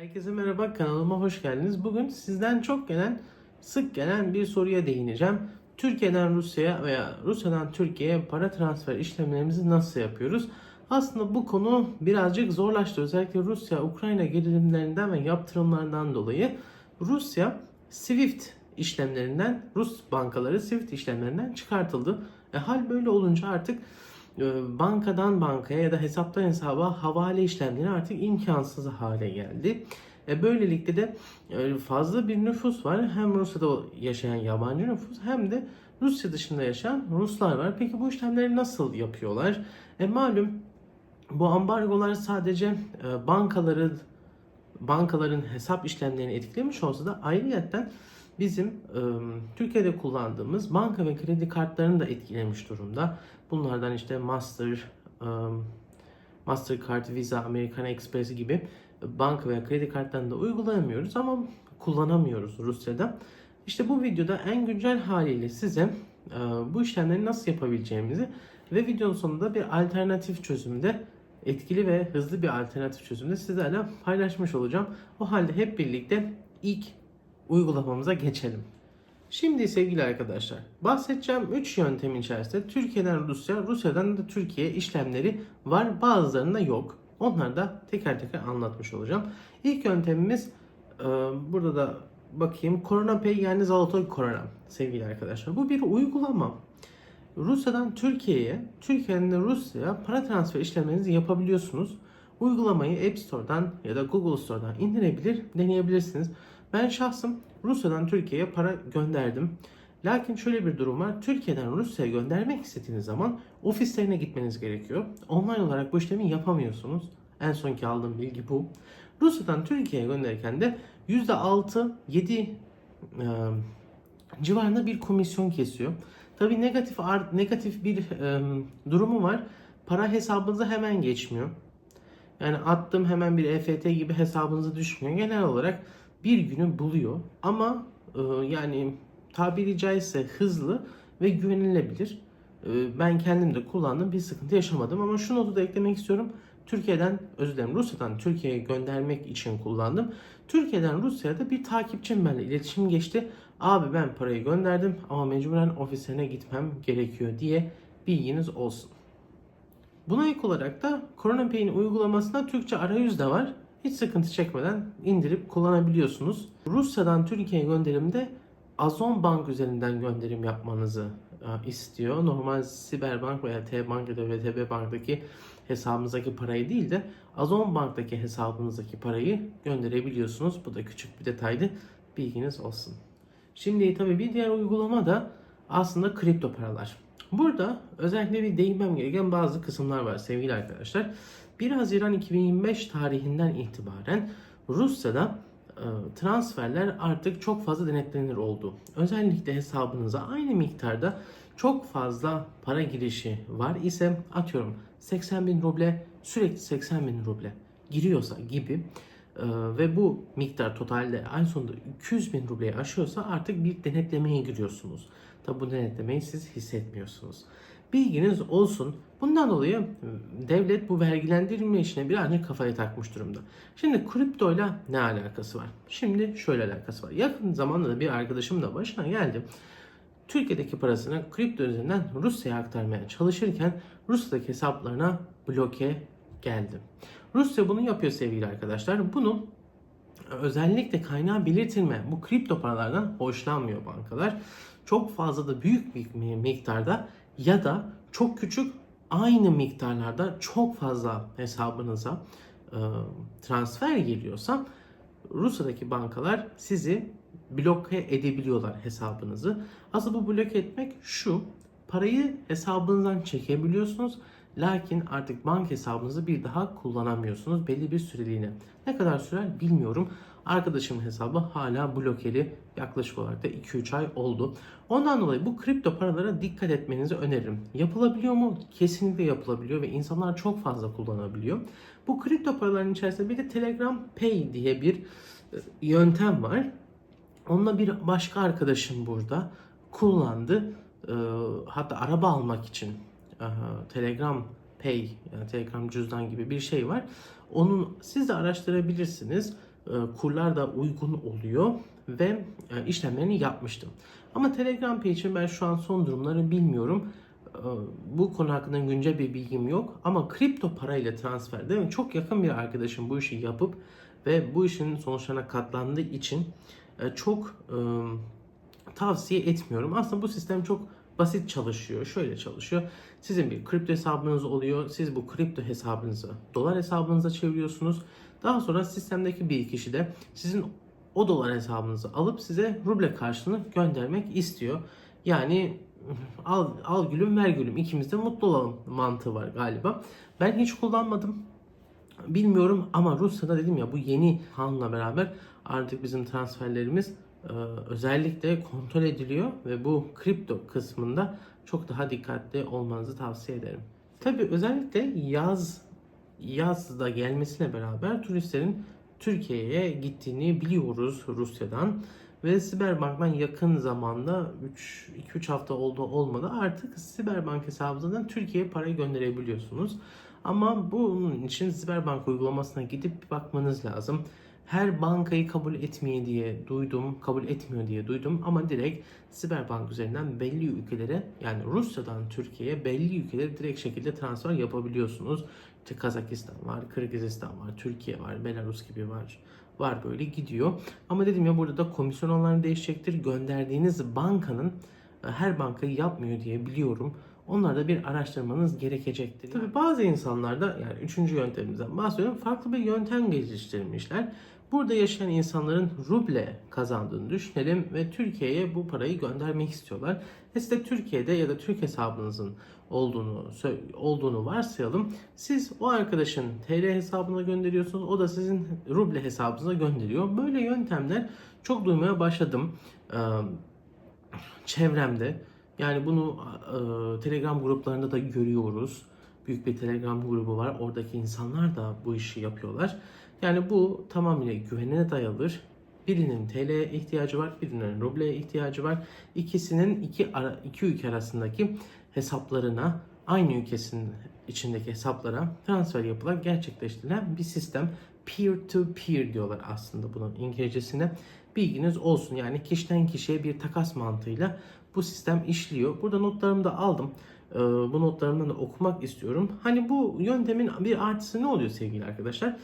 Herkese merhaba kanalıma hoş geldiniz. Bugün sizden çok gelen, sık gelen bir soruya değineceğim. Türkiye'den Rusya'ya veya Rusya'dan Türkiye'ye para transfer işlemlerimizi nasıl yapıyoruz? Aslında bu konu birazcık zorlaştı. Özellikle Rusya-Ukrayna gerilimlerinden ve yaptırımlarından dolayı Rusya SWIFT işlemlerinden, Rus bankaları SWIFT işlemlerinden çıkartıldı. E, hal böyle olunca artık bankadan bankaya ya da hesaptan hesaba havale işlemleri artık imkansız hale geldi. E, böylelikle de e, fazla bir nüfus var. Hem Rusya'da yaşayan yabancı nüfus hem de Rusya dışında yaşayan Ruslar var. Peki bu işlemleri nasıl yapıyorlar? E, malum bu ambargolar sadece e, bankaları bankaların hesap işlemlerini etkilemiş olsa da ayrıyetten bizim e, Türkiye'de kullandığımız banka ve kredi kartlarını da etkilemiş durumda. Bunlardan işte Master, e, Mastercard, Visa, American Express gibi banka veya kredi kartlarını da uygulayamıyoruz ama kullanamıyoruz Rusya'da. İşte bu videoda en güncel haliyle size e, bu işlemleri nasıl yapabileceğimizi ve videonun sonunda bir alternatif çözümde etkili ve hızlı bir alternatif çözümde sizlerle paylaşmış olacağım. O halde hep birlikte ilk uygulamamıza geçelim. Şimdi sevgili arkadaşlar bahsedeceğim 3 yöntemin içerisinde Türkiye'den Rusya, Rusya'dan da Türkiye işlemleri var. Bazılarında yok. Onları da teker teker anlatmış olacağım. İlk yöntemimiz e, burada da bakayım Corona Pay yani Zalotoy Corona sevgili arkadaşlar. Bu bir uygulama. Rusya'dan Türkiye'ye, Türkiye'den de Rusya'ya para transfer işlemlerinizi yapabiliyorsunuz. Uygulamayı App Store'dan ya da Google Store'dan indirebilir, deneyebilirsiniz. Ben şahsım Rusya'dan Türkiye'ye para gönderdim. Lakin şöyle bir durum var. Türkiye'den Rusya'ya göndermek istediğiniz zaman ofislerine gitmeniz gerekiyor. Online olarak bu işlemi yapamıyorsunuz. En sonki aldığım bilgi bu. Rusya'dan Türkiye'ye gönderirken de %6-7 e, civarında bir komisyon kesiyor. Tabi negatif negatif bir e, durumu var. Para hesabınıza hemen geçmiyor. Yani attım hemen bir EFT gibi hesabınıza düşmüyor. Genel olarak bir günü buluyor. Ama e, yani tabiri caizse hızlı ve güvenilebilir. E, ben kendim de kullandım bir sıkıntı yaşamadım ama şu notu da eklemek istiyorum. Türkiye'den özür dilerim Rusya'dan Türkiye'ye göndermek için kullandım. Türkiye'den Rusya'da bir takipçim benimle iletişim geçti. Abi ben parayı gönderdim ama mecburen ofisine gitmem gerekiyor diye bilginiz olsun. Buna ek olarak da Corona Pay'in uygulamasında Türkçe arayüz de var. Hiç sıkıntı çekmeden indirip kullanabiliyorsunuz. Rusya'dan Türkiye'ye gönderimde Azon Bank üzerinden gönderim yapmanızı e, istiyor. Normal Siberbank veya T-Bank ya da VTB Bank'taki hesabınızdaki parayı değil de Azon Bank'taki hesabınızdaki parayı gönderebiliyorsunuz. Bu da küçük bir detaydı. Bilginiz olsun. Şimdi tabii bir diğer uygulama da aslında kripto paralar. Burada özellikle bir değinmem gereken bazı kısımlar var sevgili arkadaşlar. 1 Haziran 2025 tarihinden itibaren Rusya'da e, transferler artık çok fazla denetlenir oldu. Özellikle hesabınıza aynı miktarda çok fazla para girişi var ise atıyorum 80 bin ruble sürekli 80 bin ruble giriyorsa gibi e, ve bu miktar totalde ay sonunda 200 bin rubleyi aşıyorsa artık bir denetlemeye giriyorsunuz. Tabi bu denetlemeyi siz hissetmiyorsunuz. Bilginiz olsun. Bundan dolayı ıı, devlet bu vergilendirme işine birazcık kafayı takmış durumda. Şimdi kriptoyla ne alakası var? Şimdi şöyle alakası var. Yakın zamanda da bir arkadaşım da başına geldi. Türkiye'deki parasını kripto üzerinden Rusya'ya aktarmaya çalışırken Rusya'daki hesaplarına bloke geldi. Rusya bunu yapıyor sevgili arkadaşlar. Bunu özellikle kaynağı belirtilme bu kripto paralardan hoşlanmıyor bankalar. Çok fazla da büyük bir miktarda ya da çok küçük aynı miktarlarda çok fazla hesabınıza e, transfer geliyorsa Rusya'daki bankalar sizi bloke edebiliyorlar hesabınızı. Aslında bu bloke etmek şu. Parayı hesabınızdan çekebiliyorsunuz. Lakin artık bank hesabınızı bir daha kullanamıyorsunuz belli bir süreliğine. Ne kadar sürer bilmiyorum. Arkadaşımın hesabı hala blokeli. Yaklaşık olarak da 2-3 ay oldu. Ondan dolayı bu kripto paralara dikkat etmenizi öneririm. Yapılabiliyor mu? Kesinlikle yapılabiliyor ve insanlar çok fazla kullanabiliyor. Bu kripto paraların içerisinde bir de Telegram Pay diye bir e, yöntem var. Onunla bir başka arkadaşım burada kullandı. E, hatta araba almak için Telegram Pay, yani Telegram cüzdan gibi bir şey var. Onun siz de araştırabilirsiniz. e, kurlar da uygun oluyor ve e, işlemlerini yapmıştım. Ama Telegram Pay için ben şu an son durumları bilmiyorum. E, Bu konu hakkında güncel bir bilgim yok ama kripto parayla transfer değil mi? Çok yakın bir arkadaşım bu işi yapıp ve bu işin sonuçlarına katlandığı için e, çok e, tavsiye etmiyorum. Aslında bu sistem çok basit çalışıyor. Şöyle çalışıyor. Sizin bir kripto hesabınız oluyor. Siz bu kripto hesabınızı dolar hesabınıza çeviriyorsunuz. Daha sonra sistemdeki bir kişi de sizin o dolar hesabınızı alıp size ruble karşılığını göndermek istiyor. Yani al, al gülüm ver gülüm ikimiz de mutlu olalım mantığı var galiba. Ben hiç kullanmadım. Bilmiyorum ama Rusya'da dedim ya bu yeni kanunla beraber artık bizim transferlerimiz özellikle kontrol ediliyor ve bu kripto kısmında çok daha dikkatli olmanızı tavsiye ederim. Tabi özellikle yaz yaz da gelmesiyle beraber turistlerin Türkiye'ye gittiğini biliyoruz Rusya'dan ve Siberbank'tan yakın zamanda 2-3 hafta oldu olmadı artık Siberbank hesabınızdan Türkiye'ye parayı gönderebiliyorsunuz. Ama bunun için Siberbank uygulamasına gidip bakmanız lazım. Her bankayı kabul etmiyor diye duydum, kabul etmiyor diye duydum ama direkt Siberbank üzerinden belli ülkelere yani Rusya'dan Türkiye'ye belli ülkelere direkt şekilde transfer yapabiliyorsunuz. İşte Kazakistan var, Kırgızistan var, Türkiye var, Belarus gibi var. Var böyle gidiyor. Ama dedim ya burada da komisyon oranları değişecektir. Gönderdiğiniz bankanın e, her bankayı yapmıyor diye biliyorum. Onlarda bir araştırmanız gerekecektir. Tabii bazı insanlar da yani üçüncü yöntemimizden bahsediyorum. Farklı bir yöntem geliştirmişler. Burada yaşayan insanların ruble kazandığını düşünelim ve Türkiye'ye bu parayı göndermek istiyorlar. De Türkiye'de ya da Türk hesabınızın olduğunu olduğunu varsayalım. Siz o arkadaşın TL hesabına gönderiyorsunuz. O da sizin ruble hesabınıza gönderiyor. Böyle yöntemler çok duymaya başladım. Çevremde. Yani bunu e, Telegram gruplarında da görüyoruz. Büyük bir Telegram grubu var. Oradaki insanlar da bu işi yapıyorlar. Yani bu tamamıyla güvenine dayalıdır. Birinin TL'ye ihtiyacı var, birinin rubleye ihtiyacı var. İkisinin iki, ara, iki ülke arasındaki hesaplarına, aynı ülkesinin içindeki hesaplara transfer yapılarak gerçekleştirilen bir sistem. Peer to peer diyorlar aslında bunun İngilizcesine. Bilginiz olsun yani kişiden kişiye bir takas mantığıyla bu sistem işliyor. Burada notlarımı da aldım. Ee, bu notlarımdan da okumak istiyorum. Hani bu yöntemin bir artısı ne oluyor sevgili arkadaşlar?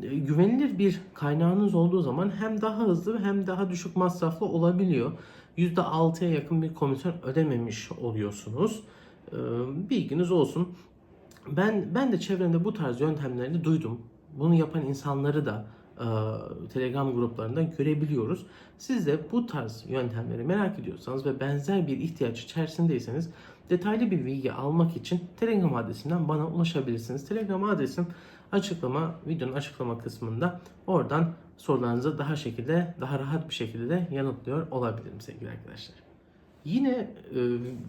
Güvenilir bir kaynağınız olduğu zaman hem daha hızlı hem daha düşük masraflı olabiliyor. %6'ya yakın bir komisyon ödememiş oluyorsunuz. Ee, Bilginiz olsun. Ben ben de çevremde bu tarz yöntemlerini duydum. Bunu yapan insanları da e, Telegram gruplarında görebiliyoruz. Siz de bu tarz yöntemleri merak ediyorsanız ve benzer bir ihtiyaç içerisindeyseniz detaylı bir bilgi almak için Telegram adresimden bana ulaşabilirsiniz. Telegram adresim açıklama, videonun açıklama kısmında oradan sorularınızı daha şekilde, daha rahat bir şekilde de yanıtlıyor olabilirim sevgili arkadaşlar. Yine e,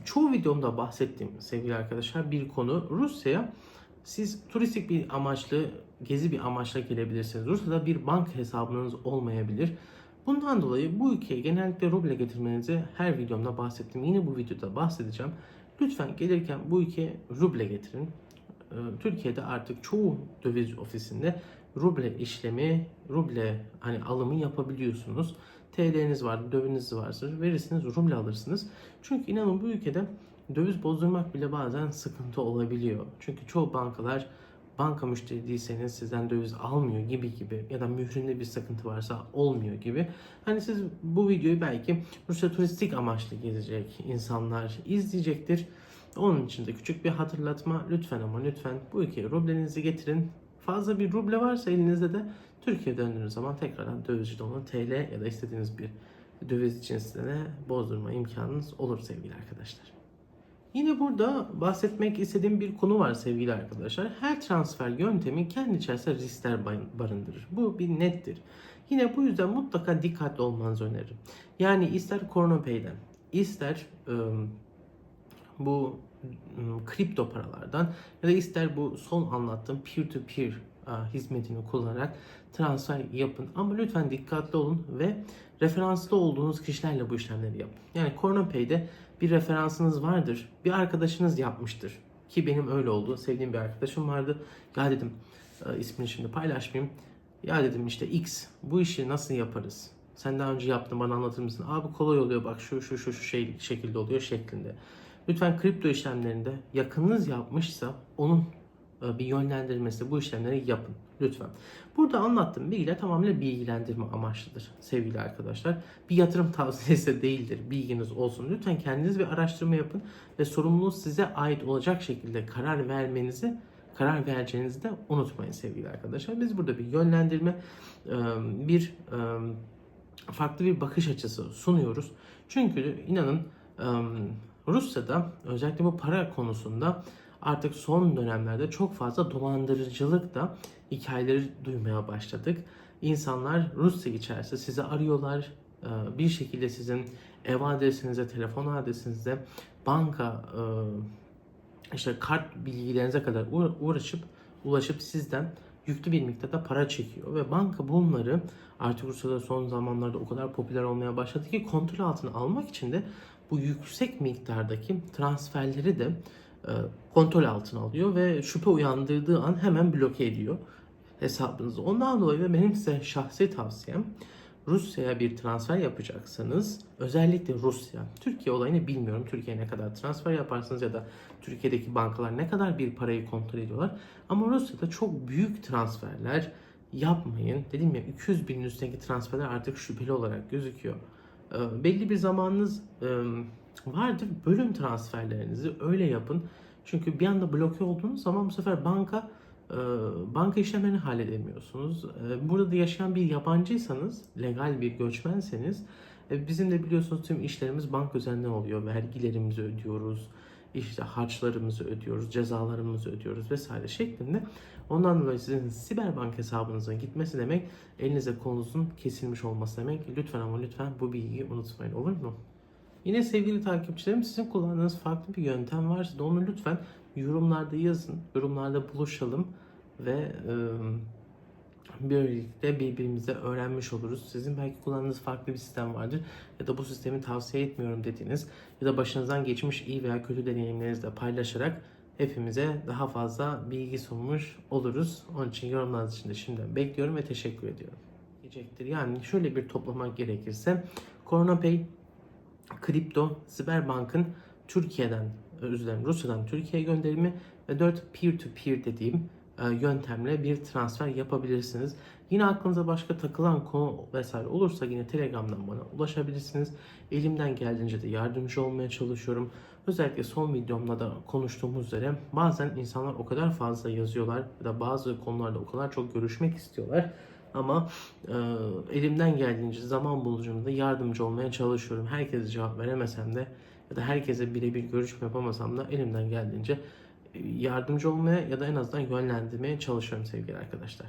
çoğu videomda bahsettiğim sevgili arkadaşlar bir konu Rusya'ya siz turistik bir amaçlı, gezi bir amaçla gelebilirsiniz. Rusya'da bir banka hesabınız olmayabilir. Bundan dolayı bu ülkeye genellikle ruble getirmenizi her videomda bahsettim. Yine bu videoda bahsedeceğim. Lütfen gelirken bu ülkeye ruble getirin. Ee, Türkiye'de artık çoğu döviz ofisinde ruble işlemi, ruble hani alımı yapabiliyorsunuz. TL'niz var, döviziniz varsa verirsiniz, ruble alırsınız. Çünkü inanın bu ülkede döviz bozdurmak bile bazen sıkıntı olabiliyor. Çünkü çoğu bankalar banka müşteri değilseniz sizden döviz almıyor gibi gibi ya da mühründe bir sıkıntı varsa olmuyor gibi. Hani siz bu videoyu belki Rusya turistik amaçlı gezecek insanlar izleyecektir. Onun için de küçük bir hatırlatma lütfen ama lütfen bu ülkeye rublenizi getirin. Fazla bir ruble varsa elinizde de Türkiye'ye döndüğünüz zaman tekrardan dövizci onu TL ya da istediğiniz bir döviz cinsine bozdurma imkanınız olur sevgili arkadaşlar. Yine burada bahsetmek istediğim bir konu var sevgili arkadaşlar. Her transfer yöntemi kendi içerisinde riskler barındırır. Bu bir nettir. Yine bu yüzden mutlaka dikkatli olmanızı öneririm. Yani ister CoronaPay'den, ister ıı, bu ıı, kripto paralardan ya da ister bu son anlattığım peer to peer ıı, hizmetini kullanarak transfer yapın. Ama lütfen dikkatli olun ve referanslı olduğunuz kişilerle bu işlemleri yapın. Yani CoronaPay'de bir referansınız vardır. Bir arkadaşınız yapmıştır. Ki benim öyle oldu. Sevdiğim bir arkadaşım vardı. Ya dedim e, ismini şimdi paylaşmayayım. Ya dedim işte X bu işi nasıl yaparız? Sen daha önce yaptın bana anlatır mısın? Abi kolay oluyor bak şu şu şu şu şey şekilde oluyor şeklinde. Lütfen kripto işlemlerinde yakınınız yapmışsa onun e, bir yönlendirmesi bu işlemleri yapın lütfen. Burada anlattığım bilgiler tamamıyla bilgilendirme amaçlıdır sevgili arkadaşlar. Bir yatırım tavsiyesi değildir. Bilginiz olsun. Lütfen kendiniz bir araştırma yapın ve sorumluluğu size ait olacak şekilde karar vermenizi karar vereceğinizi de unutmayın sevgili arkadaşlar. Biz burada bir yönlendirme, e, bir e, farklı bir bakış açısı sunuyoruz. Çünkü inanın Rusya'da özellikle bu para konusunda artık son dönemlerde çok fazla dolandırıcılık da hikayeleri duymaya başladık. İnsanlar Rusya içerisinde sizi arıyorlar. e, Bir şekilde sizin ev adresinize, telefon adresinize, banka e, işte kart bilgilerinize kadar uğra- uğraşıp ulaşıp sizden yüklü bir miktarda para çekiyor ve banka bunları artık Rusya'da son zamanlarda o kadar popüler olmaya başladı ki kontrol altına almak için de bu yüksek miktardaki transferleri de e, kontrol altına alıyor ve şüphe uyandırdığı an hemen bloke ediyor hesabınızı. Ondan dolayı da benim size şahsi tavsiyem Rusya'ya bir transfer yapacaksanız özellikle Rusya, Türkiye olayını bilmiyorum. Türkiye'ye ne kadar transfer yaparsınız ya da Türkiye'deki bankalar ne kadar bir parayı kontrol ediyorlar. Ama Rusya'da çok büyük transferler yapmayın. Dedim ya 200 binin üstündeki transferler artık şüpheli olarak gözüküyor. Ee, belli bir zamanınız vardır. Bölüm transferlerinizi öyle yapın. Çünkü bir anda bloke olduğunuz zaman bu sefer banka banka işlemlerini halledemiyorsunuz. E, Burada da yaşayan bir yabancıysanız, legal bir göçmenseniz bizim de biliyorsunuz tüm işlerimiz banka üzerinden oluyor. Vergilerimizi ödüyoruz, işte harçlarımızı ödüyoruz, cezalarımızı ödüyoruz vesaire şeklinde. Ondan dolayı sizin siber bank hesabınızın gitmesi demek elinize kolunuzun kesilmiş olması demek. Lütfen ama lütfen bu bilgiyi unutmayın olur mu? Yine sevgili takipçilerim sizin kullandığınız farklı bir yöntem varsa da onu lütfen yorumlarda yazın. Yorumlarda buluşalım ve e, böylelikle birbirimize öğrenmiş oluruz. Sizin belki kullandığınız farklı bir sistem vardır ya da bu sistemi tavsiye etmiyorum dediğiniz ya da başınızdan geçmiş iyi veya kötü deneyimlerinizi de paylaşarak hepimize daha fazla bilgi sunmuş oluruz. Onun için yorumlarınız için de şimdiden bekliyorum ve teşekkür ediyorum. Diyecektir. Yani şöyle bir toplamak gerekirse CoronaPay kripto, Siberbank'ın Türkiye'den, özür Rusya'dan Türkiye'ye gönderimi ve 4 peer-to-peer dediğim e, yöntemle bir transfer yapabilirsiniz. Yine aklınıza başka takılan konu vesaire olursa yine Telegram'dan bana ulaşabilirsiniz. Elimden geldiğince de yardımcı olmaya çalışıyorum. Özellikle son videomda da konuştuğumuz üzere bazen insanlar o kadar fazla yazıyorlar ya da bazı konularda o kadar çok görüşmek istiyorlar. Ama e, elimden geldiğince zaman bulucumda yardımcı olmaya çalışıyorum. Herkese cevap veremesem de ya da herkese birebir görüşme yapamasam da elimden geldiğince e, yardımcı olmaya ya da en azından yönlendirmeye çalışıyorum sevgili arkadaşlar.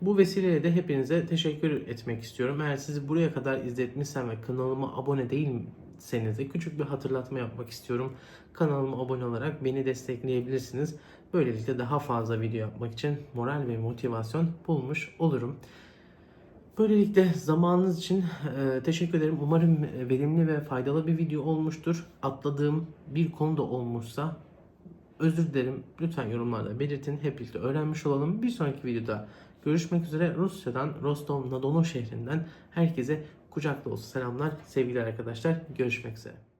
Bu vesileyle de hepinize teşekkür etmek istiyorum. Eğer sizi buraya kadar izletmişsem ve kanalıma abone değilseniz de küçük bir hatırlatma yapmak istiyorum. Kanalıma abone olarak beni destekleyebilirsiniz. Böylelikle daha fazla video yapmak için moral ve motivasyon bulmuş olurum. Böylelikle zamanınız için e, teşekkür ederim. Umarım verimli ve faydalı bir video olmuştur. Atladığım bir konu da olmuşsa özür dilerim. Lütfen yorumlarda belirtin. Hep birlikte öğrenmiş olalım. Bir sonraki videoda görüşmek üzere. Rusya'dan Rostov-na-Don şehrinden herkese kucak dolusu selamlar sevgili arkadaşlar. Görüşmek üzere.